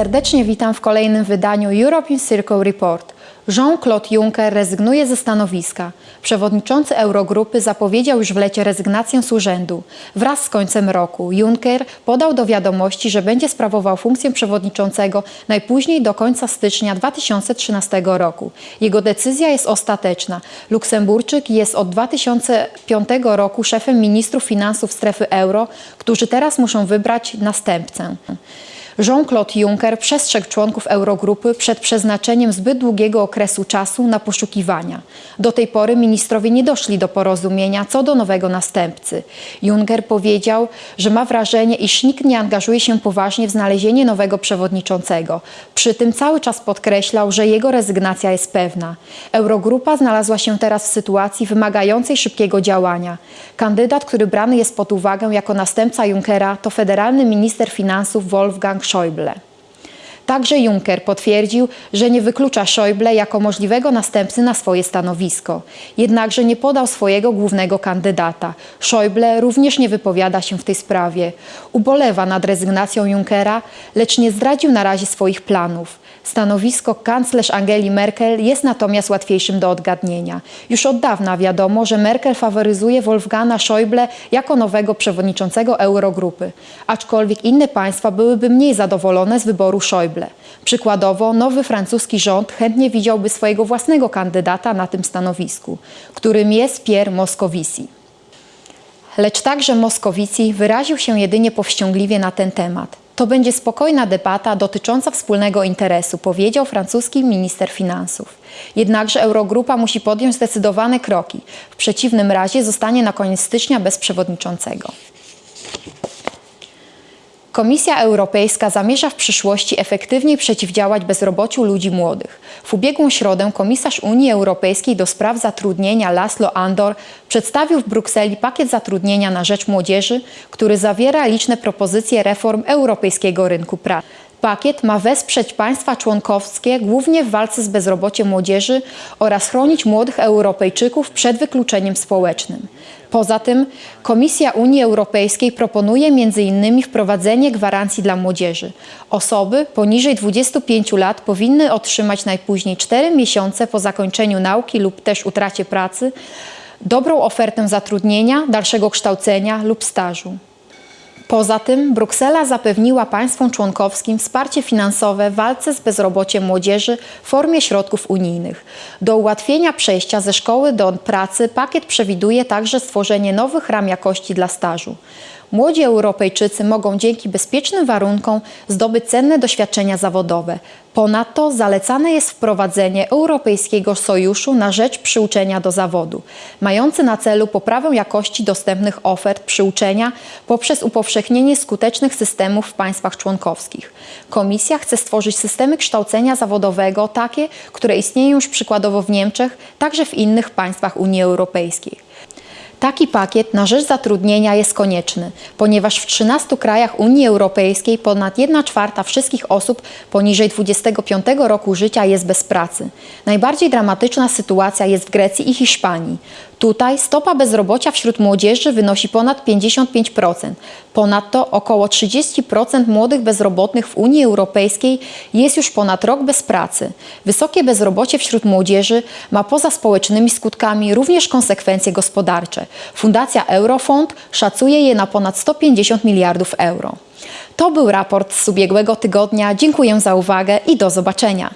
Serdecznie witam w kolejnym wydaniu European Circle Report. Jean-Claude Juncker rezygnuje ze stanowiska. Przewodniczący Eurogrupy zapowiedział już w lecie rezygnację z urzędu. Wraz z końcem roku Juncker podał do wiadomości, że będzie sprawował funkcję przewodniczącego najpóźniej do końca stycznia 2013 roku. Jego decyzja jest ostateczna. Luksemburczyk jest od 2005 roku szefem ministrów finansów strefy euro, którzy teraz muszą wybrać następcę. Jean-Claude Juncker przestrzegł członków Eurogrupy przed przeznaczeniem zbyt długiego okresu czasu na poszukiwania. Do tej pory ministrowie nie doszli do porozumienia co do nowego następcy. Juncker powiedział, że ma wrażenie, iż nikt nie angażuje się poważnie w znalezienie nowego przewodniczącego. Przy tym cały czas podkreślał, że jego rezygnacja jest pewna. Eurogrupa znalazła się teraz w sytuacji wymagającej szybkiego działania. Kandydat, który brany jest pod uwagę jako następca Junckera, to federalny minister finansów Wolfgang Schäuble. Także Juncker potwierdził, że nie wyklucza Schäuble jako możliwego następcy na swoje stanowisko. Jednakże nie podał swojego głównego kandydata. Schäuble również nie wypowiada się w tej sprawie. Ubolewa nad rezygnacją Junckera, lecz nie zdradził na razie swoich planów. Stanowisko kanclerz Angeli Merkel jest natomiast łatwiejszym do odgadnienia. Już od dawna wiadomo, że Merkel faworyzuje Wolfganga Schäuble jako nowego przewodniczącego Eurogrupy, aczkolwiek inne państwa byłyby mniej zadowolone z wyboru Schäuble. Przykładowo nowy francuski rząd chętnie widziałby swojego własnego kandydata na tym stanowisku, którym jest Pierre Moscovici. Lecz także Moskowici wyraził się jedynie powściągliwie na ten temat. To będzie spokojna debata dotycząca wspólnego interesu, powiedział francuski minister finansów. Jednakże Eurogrupa musi podjąć zdecydowane kroki. W przeciwnym razie zostanie na koniec stycznia bez przewodniczącego. Komisja Europejska zamierza w przyszłości efektywniej przeciwdziałać bezrobociu ludzi młodych. W ubiegłą środę komisarz Unii Europejskiej do spraw zatrudnienia Laszlo Andor przedstawił w Brukseli pakiet zatrudnienia na rzecz młodzieży, który zawiera liczne propozycje reform europejskiego rynku pracy. Pakiet ma wesprzeć państwa członkowskie głównie w walce z bezrobociem młodzieży oraz chronić młodych Europejczyków przed wykluczeniem społecznym. Poza tym Komisja Unii Europejskiej proponuje m.in. wprowadzenie gwarancji dla młodzieży. Osoby poniżej 25 lat powinny otrzymać najpóźniej 4 miesiące po zakończeniu nauki lub też utracie pracy dobrą ofertę zatrudnienia, dalszego kształcenia lub stażu. Poza tym Bruksela zapewniła państwom członkowskim wsparcie finansowe w walce z bezrobociem młodzieży w formie środków unijnych. Do ułatwienia przejścia ze szkoły do pracy pakiet przewiduje także stworzenie nowych ram jakości dla stażu. Młodzi Europejczycy mogą dzięki bezpiecznym warunkom zdobyć cenne doświadczenia zawodowe. Ponadto zalecane jest wprowadzenie Europejskiego Sojuszu na rzecz przyuczenia do zawodu, mający na celu poprawę jakości dostępnych ofert przyuczenia poprzez upowszechnienie skutecznych systemów w państwach członkowskich. Komisja chce stworzyć systemy kształcenia zawodowego takie, które istnieją już przykładowo w Niemczech, także w innych państwach Unii Europejskiej. Taki pakiet na rzecz zatrudnienia jest konieczny, ponieważ w 13 krajach Unii Europejskiej ponad 1 czwarta wszystkich osób poniżej 25 roku życia jest bez pracy. Najbardziej dramatyczna sytuacja jest w Grecji i Hiszpanii. Tutaj stopa bezrobocia wśród młodzieży wynosi ponad 55%. Ponadto około 30% młodych bezrobotnych w Unii Europejskiej jest już ponad rok bez pracy. Wysokie bezrobocie wśród młodzieży ma poza społecznymi skutkami również konsekwencje gospodarcze. Fundacja Eurofond szacuje je na ponad 150 miliardów euro. To był raport z ubiegłego tygodnia. Dziękuję za uwagę i do zobaczenia.